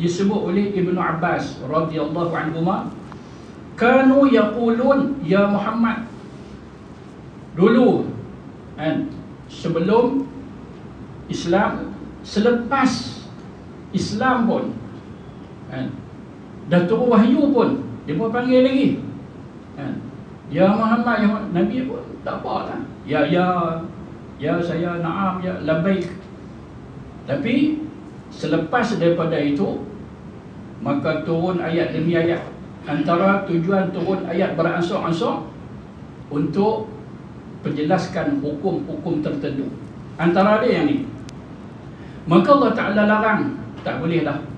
disebut oleh Ibnu Abbas radhiyallahu anhuma kanu yaqulun ya Muhammad dulu kan sebelum Islam selepas Islam pun kan dah turun wahyu pun dia pun panggil lagi kan ya Muhammad ya Muhammad. Nabi pun tak apa lah ya ya ya saya na'am ya labbaik tapi selepas daripada itu maka turun ayat demi ayat. Antara tujuan turun ayat beransur-ansur untuk penjelaskan hukum-hukum tertentu. Antara dia yang ni. Maka Allah Ta'ala larang. Tak boleh dah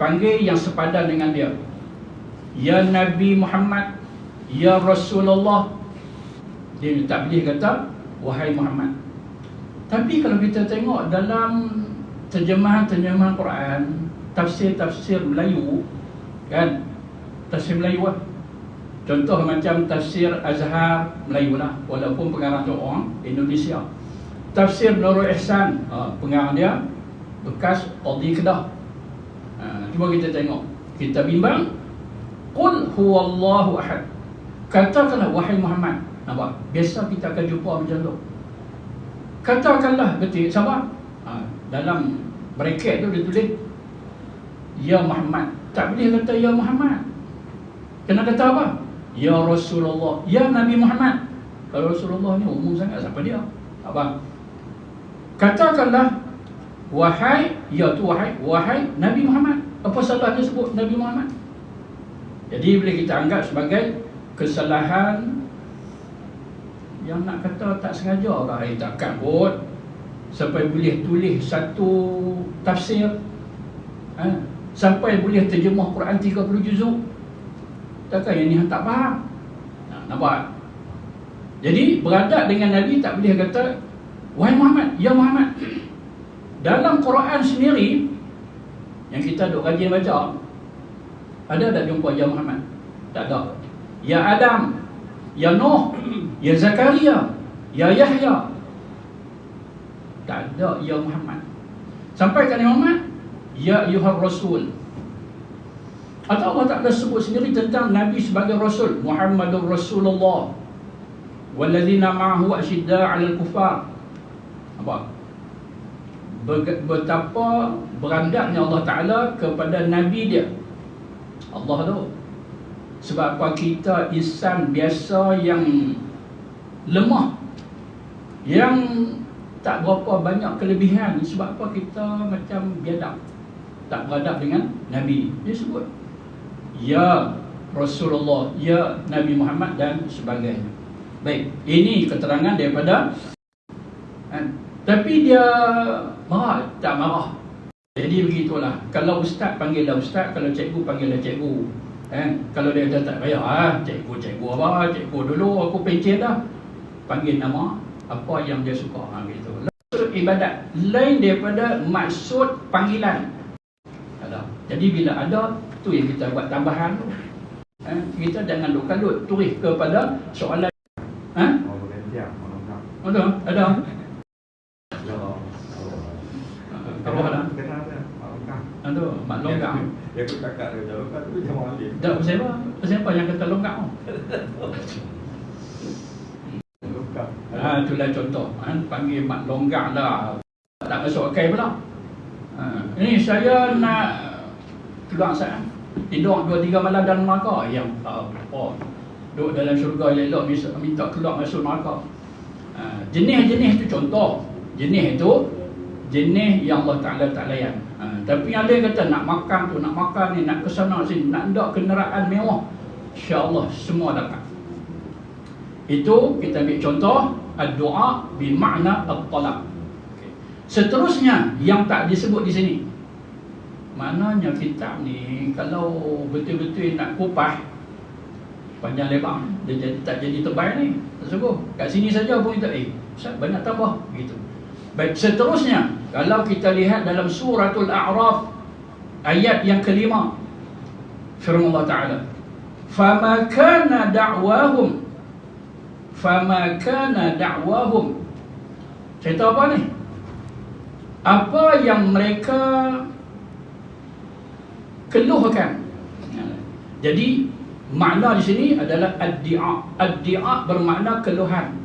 panggil yang sepadan dengan dia. Ya Nabi Muhammad Ya Rasulullah. Dia tak boleh kata wahai Muhammad. Tapi kalau kita tengok dalam terjemahan-terjemahan Quran tafsir-tafsir Melayu kan? Tafsir Melayu lah. Contoh macam tafsir Azhar Melayu lah walaupun pengarang tu orang Indonesia. Tafsir Nurul Ihsan ha, pengarang dia bekas Qadi Kedah. Ha, cuba kita tengok. Kita bimbang Qul huwallahu ahad. Katakanlah wahai Muhammad. Nampak? Biasa kita akan jumpa macam tu. Katakanlah betul sama ha, dalam bracket tu dia tulis Ya Muhammad. Tak boleh kata Ya Muhammad. Kena kata apa? Ya Rasulullah. Ya Nabi Muhammad. Kalau Rasulullah ni umum sangat siapa dia? Apa katakanlah wahai ya tu wahai wahai Nabi Muhammad. Apa salah dia sebut Nabi Muhammad? Jadi boleh kita anggap sebagai kesalahan yang nak kata tak sengaja lah eh, takkan pun sampai boleh tulis satu tafsir. Ha? Sampai boleh terjemah Quran 30 juzuk? Takkan yang ni tak faham? Ha, nampak? Jadi beradab dengan Nabi tak boleh kata wahai Muhammad ya Muhammad. Dalam Quran sendiri yang kita duk rajin baca ada tak jumpa ya Muhammad? Tak ada. Ya Adam ya Nuh ya Zakaria ya Yahya. Tak ada ya Muhammad. Sampai kat Muhammad ya ayuhar rasul. Atau Allah Ta'ala sebut sendiri tentang Nabi sebagai Rasul Muhammadur Rasulullah. Walladzina ma'ahu asyidda 'alal kufar. Apa? Betapa berandaknya Allah Ta'ala kepada Nabi dia. Allah tu. Sebab apa? Kita insan biasa yang lemah Yang tak berapa banyak kelebihan. Sebab apa? Kita macam biadab Tak beradab dengan Nabi Dia sebut Ya Rasulullah Ya Nabi Muhammad dan sebagainya Baik, ini keterangan daripada kan? Tapi dia marah, tak marah Jadi begitulah Kalau ustaz panggillah ustaz Kalau cikgu panggillah cikgu kan? Kalau dia kata tak payah ah, Cikgu, cikgu apa, cikgu dulu aku pencet dah Panggil nama Apa yang dia suka ha, gitu. Maksud ibadat Lain daripada maksud panggilan. Jadi bila ada tu yang kita buat tambahan tu. Eh, kita jangan duk kalut tulis kepada soalan. Ha? Ada? Ada? Kalau ada? Ada, mak longgang. Ya aku cakap dia jawab kan tu dia? Tak siapa? Siapa yang kata longgang tu? Ha, itulah contoh. Ha, panggil mak longgang lah. Tak masuk akal pula. Ha, ini saya nak keluar saya. Tidur dua tiga malam dalam neraka yang apa? Duduk dalam syurga elok minta, keluar masuk neraka. Ha, jenis-jenis itu contoh. Jenis itu jenis yang Allah Taala tak layan. Ha, tapi yang lain kata nak makan tu, nak makan ni, nak ke sana sini, nak ndak kenderaan mewah. Insya-Allah semua dapat. Itu kita ambil contoh doa bermakna at-talab. Okay. Seterusnya yang tak disebut di sini. Maknanya kitab ni kalau betul-betul nak kupah panjang lebar dia jadi, tak jadi tebal ni. Sungguh. Kat sini saja pun kita eh Ustaz banyak tambah. Gitu. Baik seterusnya kalau kita lihat dalam suratul A'raf ayat yang kelima firman Allah Taala fama kana da'wahum. Fama kana da'wahum. Cerita apa ni? Apa yang mereka keluhkan. Jadi makna di sini adalah ad-di'a. Ad-di'a bermakna keluhan.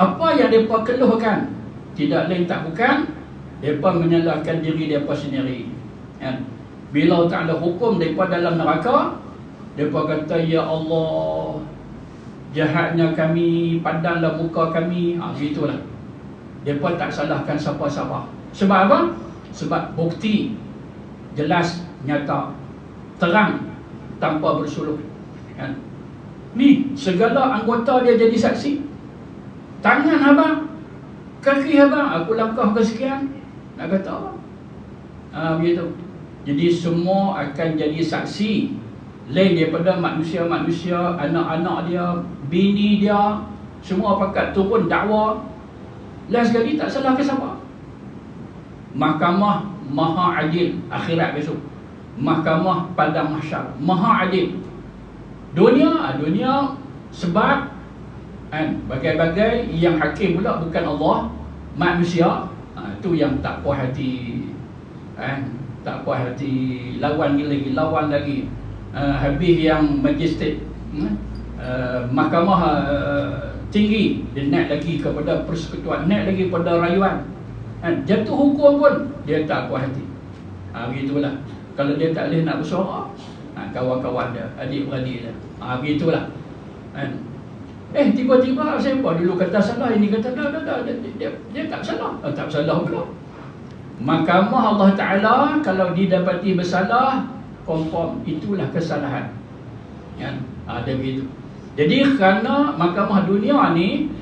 Apa yang mereka keluhkan? Tidak lain tak bukan mereka menyalahkan diri mereka sendiri. Ya. Bila tak ada hukum mereka dalam neraka, mereka kata ya Allah jahatnya kami, padanglah muka kami. Ha, gitulah. Mereka tak salahkan siapa-siapa. Sebab apa? Sebab bukti jelas, nyata, terang tanpa bersuluh. Ya. Ni segala anggota dia jadi saksi. Tangan abang, kaki abang, aku langkah ke sekian. Nak kata apa? Ha, begitu. Jadi semua akan jadi saksi lain daripada manusia-manusia, anak-anak dia, bini dia, semua pakat turun dakwa. Last sekali tak salah ke siapa? Mahkamah Maha Adil akhirat besok. Mahkamah Padang Mahsyar Maha Adil. Dunia, dunia sebab kan bagai-bagai yang hakim pula bukan Allah, manusia. Ha, itu yang tak puas hati. Kan? Tak puas hati lawan lagi, lawan lagi. Uh, habis yang majistik uh, mahkamah uh, tinggi dia naik lagi kepada persekutuan naik lagi kepada rayuan kan? Jatuh hukum pun. Dia tak puas hati. Ha, begitulah. Kalau dia tak boleh nak bersuara ha, kawan-kawan dia adik-beradik dia. Ha, begitulah. Kan? Eh tiba-tiba siapa dulu kata salah ini kata dah dah dah. Dia, dia, dia tak salah. Oh, tak salah pula. Mahkamah Allah Ta'ala kalau didapati bersalah confirm itulah kesalahan. Ya ada begitu. Jadi kerana mahkamah dunia ni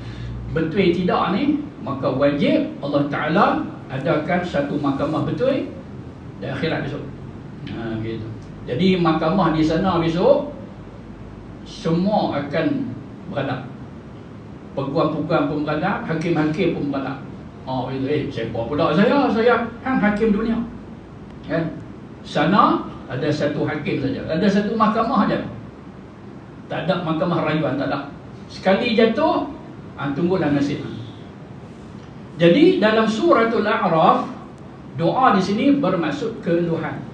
betul tidak ni maka wajib Allah Taala adakan satu mahkamah betul di akhirat besok. Ha gitu. Jadi mahkamah di sana besok semua akan beradab peguam-peguam pun beradab hakim-hakim pun beradab oh itu eh siapa pula saya saya hang hakim dunia. Kan sana ada satu hakim saja ada satu mahkamah saja. Tak ada mahkamah rayuan tak ada. Sekali jatuh ha, tunggulah nasib. Jadi dalam suratul a'raf doa di sini bermaksud keluhan